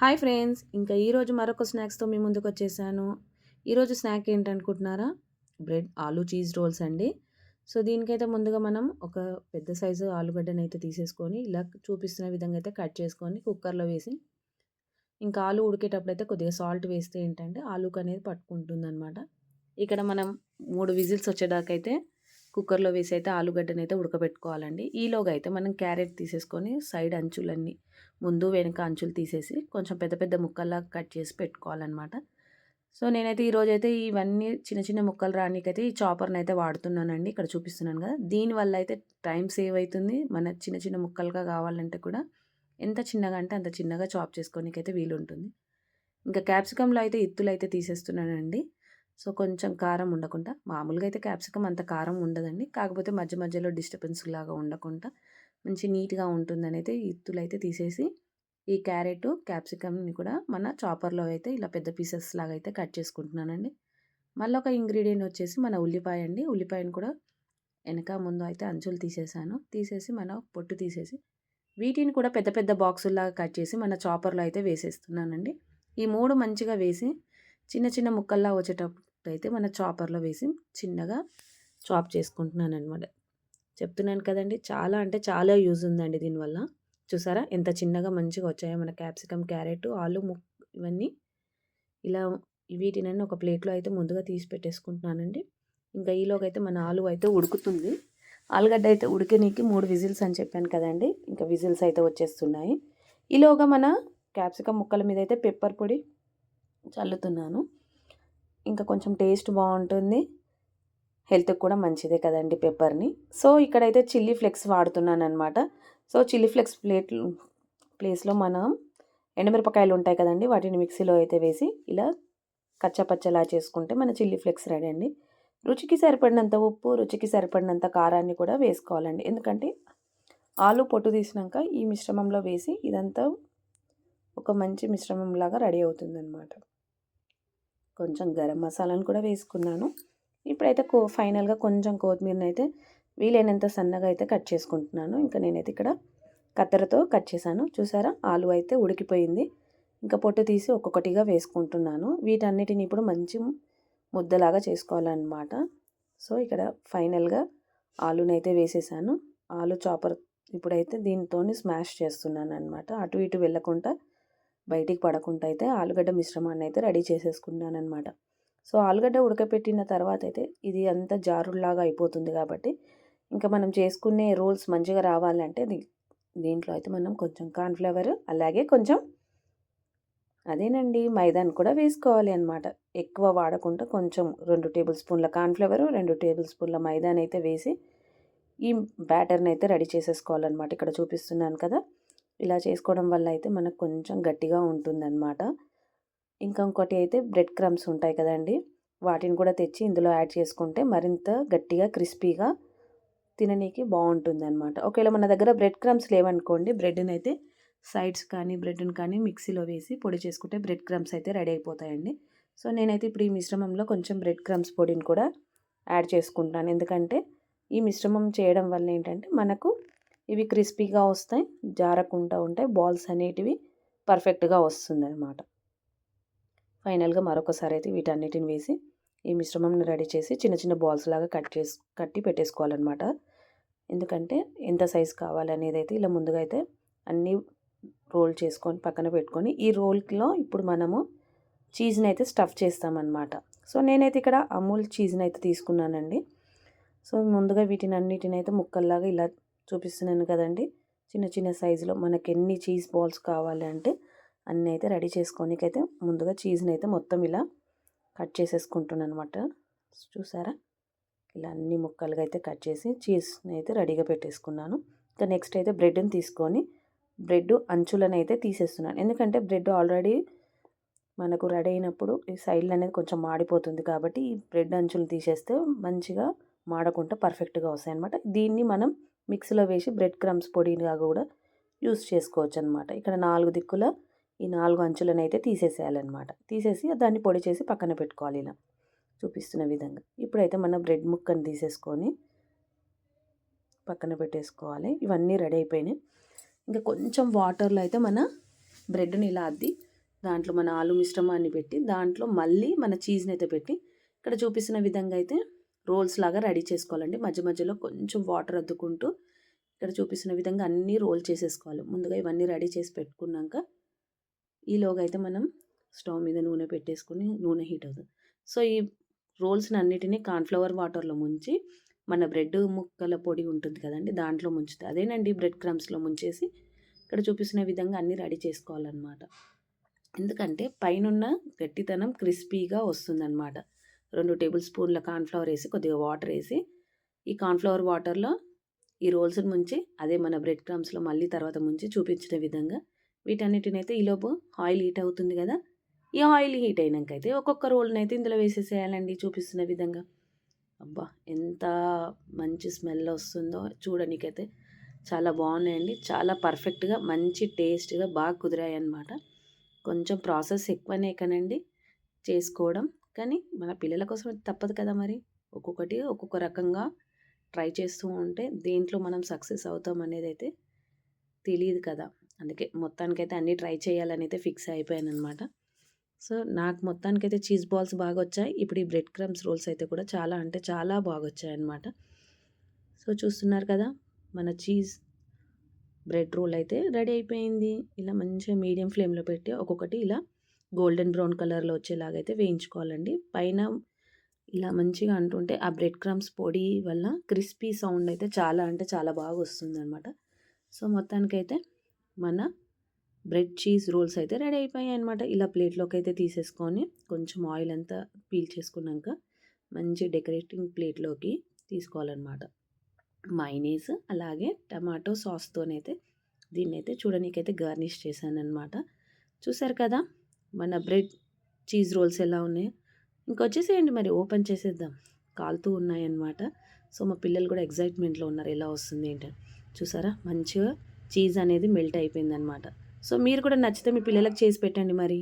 Hi friends ఇంకా ఈరోజు మరొక స్నాక్స్తో మీ ముందుకు వచ్చేసాను. ఈరోజు స్నాక్ ఏంటనుకుంటున్నారా? బ్రెడ్ ఆలూ చీజ్ రోల్స్ అండి. సో దీనికైతే ముందుగా మనం ఒక పెద్ద సైజు ఆలుగడ్డను అయితే తీసేసుకొని ఇలా చూపిస్తున్న విధంగా అయితే కట్ చేసుకొని కుక్కర్లో వేసి ఇంకా ఆలు ఉడికేటప్పుడు అయితే కొద్దిగా సాల్ట్ వేస్తే ఏంటంటే ఆలుకు అనేది పట్టుకుంటుంది అనమాట ఇక్కడ మనం మూడు విజిల్స్ వచ్చేదాకైతే కుక్కర్లో వేసి అయితే ఆలుగడ్డని అయితే ఉడకబెట్టుకోవాలండి. ఈలోగా అయితే మనం క్యారెట్ తీసేసుకొని సైడ్ అంచులన్నీ ముందు వెనుక అంచులు తీసేసి కొంచెం పెద్ద పెద్ద ముక్కల్లా కట్ చేసి పెట్టుకోవాలన్నమాట. సో నేనైతే ఈరోజు అయితే ఇవన్నీ చిన్న చిన్న ముక్కలు రానికైతే ఈ చాపర్ని అయితే వాడుతున్నానండి. ఇక్కడ చూపిస్తున్నాను కదా. దీనివల్ల అయితే టైం సేవ్ అవుతుంది మన చిన్న చిన్న ముక్కలుగా కావాలంటే కూడా ఎంత చిన్నగా అంటే అంత చిన్నగా చాప్ చేసుకోనికైతే వీలుంటుంది. ఇంకా క్యాప్సికంలో అయితే ఇత్తులు అయితే తీసేస్తున్నానండి. సో కొంచెం కారం ఉండకుండా మామూలుగా అయితే క్యాప్సికమ్ అంత కారం ఉండదండి. కాకపోతే మధ్య మధ్యలో డిస్టర్బెన్స్ లాగా ఉండకుండా మంచి నీట్గా ఉంటుందని అయితే ఇత్తులు అయితే తీసేసి ఈ క్యారెట్ క్యాప్సికమ్ని కూడా మన చాపర్లో అయితే ఇలా పెద్ద పీసెస్ లాగా అయితే కట్ చేసుకుంటున్నానండి. మళ్ళీ ఒక ఇంగ్రీడియంట్ వచ్చేసి మన ఉల్లిపాయ అండి. ఉల్లిపాయను కూడా వెనక ముందు అయితే అంచులు తీసేసాను. తీసేసి మన పొట్టు తీసేసి వీటిని కూడా పెద్ద పెద్ద బాక్సుల్లాగా కట్ చేసి మన చాపర్లో అయితే వేసేస్తున్నానండి. ఈ మూడు మంచిగా వేసి చిన్న చిన్న ముక్కల్లా వచ్చేటప్పుడు అయితే మన చాపర్లో వేసి చిన్నగా చాప్ చేసుకుంటున్నాను అనమాట చెప్తున్నాను కదండి చాలా అంటే చాలా యూజ్ ఉందండి దీనివల్ల. చూసారా? ఎంత చిన్నగా మంచిగా వచ్చాయో మన క్యాప్సికమ్ క్యారెట్ ఆలు ముక్ ఇవన్నీ. ఇలా వీటినన్నీ ఒక ప్లేట్లో అయితే ముందుగా తీసి పెట్టేసుకుంటున్నానండి. ఇంకా ఈలోగైతే మన ఆలు అయితే ఉడుకుతుంది. ఆలుగడ్డ అయితే ఉడికనీకి మూడు విజిల్స్ అని చెప్పాను కదండి ఇంకా విజిల్స్ అయితే వచ్చేస్తున్నాయి. ఈలోగా మన క్యాప్సికమ్ ముక్కల మీద అయితే పెప్పర్ పొడి చల్లుతున్నాను. ఇంకా కొంచెం టేస్ట్ బాగుంటుంది. హెల్త్కి కూడా మంచిదే కదండి పెప్పర్ని. సో ఇక్కడైతే చిల్లీ ఫ్లెక్స్ వాడుతున్నాను అనమాట సో చిల్లీ ఫ్లెక్స్ ప్లేట్ ప్లేస్లో మనం ఎండుమిరపకాయలు ఉంటాయి కదండి వాటిని మిక్సీలో అయితే వేసి ఇలా కచ్చపచ్చలా చేసుకుంటే మన చిల్లీ ఫ్లెక్స్ రెడీ అండి. రుచికి సరిపడినంత ఉప్పు రుచికి సరిపడినంత కారాన్ని కూడా వేసుకోవాలండి. ఎందుకంటే ఆలు పొట్టు తీసినాక ఈ మిశ్రమంలో వేసి ఇదంతా ఒక మంచి మిశ్రమంలాగా రెడీ అవుతుందన్నమాట. కొంచెం గరం మసాలాను కూడా వేసుకున్నాను. ఇప్పుడైతే కో ఫైనల్గా కొంచెం కొత్తిమీరని అయితే వీలైనంత సన్నగా అయితే కట్ చేసుకుంటున్నాను. ఇంకా నేనైతే ఇక్కడ కత్తెరతో కట్ చేశాను. చూసారా? ఆలు అయితే ఉడికిపోయింది. ఇంకా పొట్టు తీసి ఒక్కొక్కటిగా వేసుకుంటున్నాను. వీటన్నిటిని ఇప్పుడు మంచి ముద్దలాగా చేసుకోవాలన్నమాట. సో ఇక్కడ ఫైనల్గా ఆలునైతే వేసేసాను. ఆలు చాపర్ ఇప్పుడైతే దీంతో స్మాష్ చేస్తున్నాను అనమాట అటు ఇటు వెళ్ళకుండా బయటికి పడకుండా అయితే ఆలుగడ్డ మిశ్రమాన్ని అయితే రెడీ చేసేసుకున్నాను అనమాట సో ఆలుగడ్డ ఉడకపెట్టిన తర్వాత అయితే ఇది అంత జారుల్లాగా అయిపోతుంది కాబట్టి ఇంకా మనం చేసుకునే రోల్స్ మంచిగా రావాలంటే దీంట్లో అయితే మనం కొంచెం కార్న్ఫ్లవర్ అలాగే కొంచెం అదేనండి మైదాన్ కూడా వేసుకోవాలి అనమాట ఎక్కువ వాడకుండా కొంచెం రెండు టేబుల్ స్పూన్ల కార్న్ఫ్లవర్ రెండు టేబుల్ స్పూన్ల మైదాన్ అయితే వేసి ఈ బ్యాటర్ని అయితే రెడీ చేసేసుకోవాలన్నమాట. ఇక్కడ చూపిస్తున్నాను కదా. ఇలా చేసుకోవడం వల్ల అయితే మనకు కొంచెం గట్టిగా ఉంటుందన్నమాట. ఇంకా ఇంకోటి అయితే బ్రెడ్ క్రమ్స్ ఉంటాయి కదండి వాటిని కూడా తెచ్చి ఇందులో యాడ్ చేసుకుంటే మరింత గట్టిగా క్రిస్పీగా తిననీకి బాగుంటుందన్నమాట. ఒకవేళ మన దగ్గర బ్రెడ్ క్రమ్స్ లేవనుకోండి బ్రెడ్ని అయితే సైడ్స్ కానీ బ్రెడ్ని కానీ మిక్సీలో వేసి పొడి చేసుకుంటే బ్రెడ్ క్రమ్స్ అయితే రెడీ అయిపోతాయండి. సో నేనైతే ఇప్పుడు ఈ మిశ్రమంలో కొంచెం బ్రెడ్ క్రమ్స్ పొడిని కూడా యాడ్ చేసుకుంటాను ఎందుకంటే ఈ మిశ్రమం చేయడం వల్ల ఏంటంటే మనకు ఇవి క్రిస్పీగా వస్తాయి జారకుండా ఉంటాయి బాల్స్ అనేటివి పర్ఫెక్ట్గా వస్తుంది అనమాట ఫైనల్గా మరొకసారి అయితే వీటన్నిటిని వేసి ఈ మిశ్రమంని రెడీ చేసి చిన్న చిన్న బాల్స్ లాగా కట్ చేసి కట్టి పెట్టేసుకోవాలన్నమాట. ఎందుకంటే ఎంత సైజు కావాలనేది అయితే ఇలా ముందుగా అయితే అన్నీ రోల్ చేసుకొని పక్కన పెట్టుకొని ఈ రోల్లో ఇప్పుడు మనము చీజ్ని అయితే స్టఫ్ చేస్తామన్నమాట. సో నేనైతే ఇక్కడ అమూల్ చీజ్ని అయితే తీసుకున్నానండి. సో ముందుగా వీటిని అన్నిటిని అయితే ముక్కల్లాగా ఇలా చూపిస్తున్నాను కదండి. చిన్న చిన్న సైజులో మనకి ఎన్ని చీజ్ బాల్స్ కావాలి అంటే అన్నీ అయితే రెడీ చేసుకోనికైతే ముందుగా చీజ్ని అయితే మొత్తం ఇలా కట్ చేసేసుకుంటున్నాను అనమాట చూసారా? ఇలా అన్ని ముక్కలుగా అయితే కట్ చేసి చీజ్ని అయితే రెడీగా పెట్టేసుకున్నాను. ఇంకా నెక్స్ట్ అయితే బ్రెడ్ని తీసుకొని బ్రెడ్ అంచులను అయితే తీసేస్తున్నాను. ఎందుకంటే బ్రెడ్ ఆల్రెడీ మనకు రెడీ అయినప్పుడు ఈ సైడ్లు అనేది కొంచెం మాడిపోతుంది కాబట్టి ఈ బ్రెడ్ అంచులు తీసేస్తే మంచిగా మాడకుండా పర్ఫెక్ట్గా వస్తాయి అనమాట దీన్ని మనం మిక్సీలో వేసి బ్రెడ్ క్రమ్స్ పొడిగా కూడా యూస్ చేసుకోవచ్చు అనమాట ఇక్కడ నాలుగు దిక్కుల ఈ నాలుగు అంచులను అయితే తీసేసేయాలన్నమాట. తీసేసి దాన్ని పొడి చేసి పక్కన పెట్టుకోవాలి ఇలా చూపిస్తున్న విధంగా. ఇప్పుడైతే మన బ్రెడ్ ముక్కను తీసేసుకొని పక్కన పెట్టేసుకోవాలి. ఇవన్నీ రెడీ అయిపోయినాయి. ఇంకా కొంచెం వాటర్లో అయితే మన బ్రెడ్ని ఇలా అద్ది దాంట్లో మన ఆలు మిశ్రమాన్ని పెట్టి దాంట్లో మళ్ళీ మన చీజ్ని అయితే పెట్టి ఇక్కడ చూపిస్తున్న విధంగా అయితే రోల్స్ లాగా రెడీ చేసుకోవాలండి. మధ్య మధ్యలో కొంచెం వాటర్ అద్దుకుంటూ ఇక్కడ చూపిస్తున్న విధంగా అన్నీ రోల్ చేసేసుకోవాలి. ముందుగా ఇవన్నీ రెడీ చేసి పెట్టుకున్నాక ఈలోగా అయితే మనం స్టవ్ మీద నూనె పెట్టేసుకుని నూనె హీట్ అవుతుంది. సో ఈ రోల్స్ని అన్నిటినీ కార్న్ఫ్లవర్ వాటర్లో ముంచి మన బ్రెడ్ ముక్కల పొడి ఉంటుంది కదండి దాంట్లో ముంచుతుంది అదేనండి బ్రెడ్ క్రమ్స్లో ముంచేసి ఇక్కడ చూపిస్తున్న విధంగా అన్నీ రెడీ చేసుకోవాలన్నమాట. ఎందుకంటే పైనున్న గట్టితనం క్రిస్పీగా వస్తుందన్నమాట. రెండు టేబుల్ స్పూన్ల కార్న్ఫ్లవర్ వేసి కొద్దిగా వాటర్ వేసి ఈ కార్న్ఫ్లవర్ వాటర్లో ఈ రోల్స్ని ముంచి అదే మన బ్రెడ్ క్రమ్స్లో మళ్ళీ తర్వాత ముంచి చూపించిన విధంగా వీటన్నిటిని అయితే ఈలోపు ఆయిల్ హీట్ అవుతుంది కదా ఈ ఆయిల్ హీట్ అయినాక అయితే ఒక్కొక్క రోల్ని అయితే ఇందులో వేసేసేయాలండి చూపిస్తున్న విధంగా. అబ్బా ఎంత మంచి స్మెల్ వస్తుందో చూడనికైతే చాలా బాగున్నాయండి చాలా పర్ఫెక్ట్గా మంచి టేస్ట్గా బాగా కుదిరాయి అన్నమాట కొంచెం ప్రాసెస్ ఎక్కువనే కనండి చేసుకోవడం. కానీ మన పిల్లల కోసం తప్పదు కదా మరి. ఒక్కొక్కటి ఒక్కొక్క రకంగా ట్రై చేస్తూ ఉంటే దేంట్లో మనం సక్సెస్ అవుతాం అనేది అయితే తెలియదు కదా. అందుకే మొత్తానికైతే అన్నీ ట్రై చేయాలని అయితే ఫిక్స్ అయిపోయాను అనమాట సో నాకు మొత్తానికైతే చీజ్ బాల్స్ బాగా వచ్చాయి ఇప్పుడు ఈ బ్రెడ్ క్రమ్స్ రోల్స్ అయితే కూడా చాలా అంటే చాలా బాగా వచ్చాయి అనమాట సో చూస్తున్నారు కదా మన చీజ్ బ్రెడ్ రోల్ అయితే రెడీ అయిపోయింది. ఇలా మంచిగా మీడియం ఫ్లేమ్లో పెట్టి ఒక్కొక్కటి ఇలా గోల్డెన్ బ్రౌన్ కలర్లో వచ్చేలాగైతే వేయించుకోవాలండి. పైన ఇలా మంచిగా అంటుంటే ఆ బ్రెడ్ క్రమ్స్ పొడి వల్ల క్రిస్పీ సౌండ్ అయితే చాలా అంటే చాలా బాగా వస్తుంది అనమాట సో మొత్తానికైతే మన బ్రెడ్ చీజ్ రోల్స్ అయితే రెడీ అయిపోయాయి అనమాట ఇలా ప్లేట్లోకి అయితే తీసేసుకొని కొంచెం ఆయిల్ అంతా పీల్ చేసుకున్నాక మంచి డెకరేటింగ్ ప్లేట్లోకి తీసుకోవాలన్నమాట. మైనీస్ అలాగే టమాటో సాస్తోనైతే దీన్ని అయితే చూడనీకైతే గార్నిష్ చేశాను అనమాట చూసారు కదా? మన బ్రెడ్ చీజ్ రోల్స్ ఎలా ఉన్నాయి. ఇంకొచ్చేసేయండి మరి ఓపెన్ చేసేద్దాం. కాలుతూ ఉన్నాయన్నమాట. సో మా పిల్లలు కూడా ఎగ్జైట్మెంట్లో ఉన్నారు ఎలా వస్తుంది ఏంటని. చూసారా? మంచిగా చీజ్ అనేది మెల్ట్ అయిపోయిందనమాట సో మీరు కూడా నచ్చితే మీ పిల్లలకు చేసి పెట్టండి మరి.